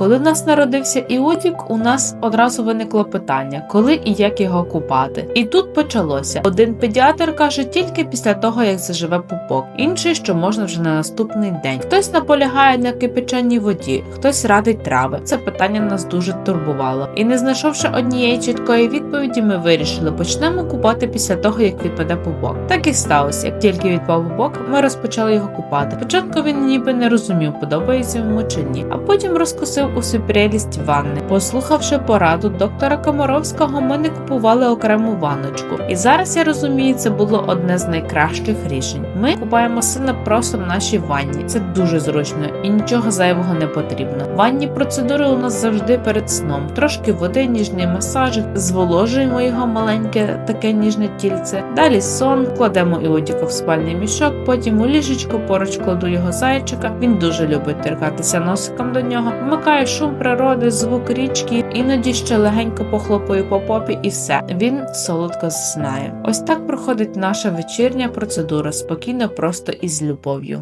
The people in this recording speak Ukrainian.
Коли нас народився Іодік, у нас одразу виникло питання, коли і як його купати. І тут почалося. Один педіатр каже тільки після того, як заживе пупок, інший, що можна вже на наступний день. Хтось наполягає на кипяченій воді, хтось радить трави. Це питання нас дуже турбувало. І не знайшовши однієї чіткої відповіді, ми вирішили почнемо купати після того, як відпаде пупок. Так і сталося. Як тільки відпав пупок, ми розпочали його купати. Спочатку він ніби не розумів, подобається йому чи ні, а потім розкусив усю прелість ванни. Послухавши пораду доктора Комаровського, ми не купували окрему ванночку. І зараз я розумію, це було одне з найкращих рішень. Ми купаємо сина просто в нашій ванні. Це дуже зручно і нічого зайвого не потрібно. Ванні процедури у нас завжди перед сном. Трошки води, ніжний масажик, зволожуємо його маленьке таке ніжне тільце. Далі сон, кладемо Іодіка в спальний мішок, потім у ліжечко поруч кладу його зайчика. Він дуже любить торкатися носиком до нього. Вмикаю шум природи, звук річки, іноді ще легенько похлопую по попі, і все. Він солодко знає. Ось так проходить наша вечірня процедура спокійно, просто і з любов'ю.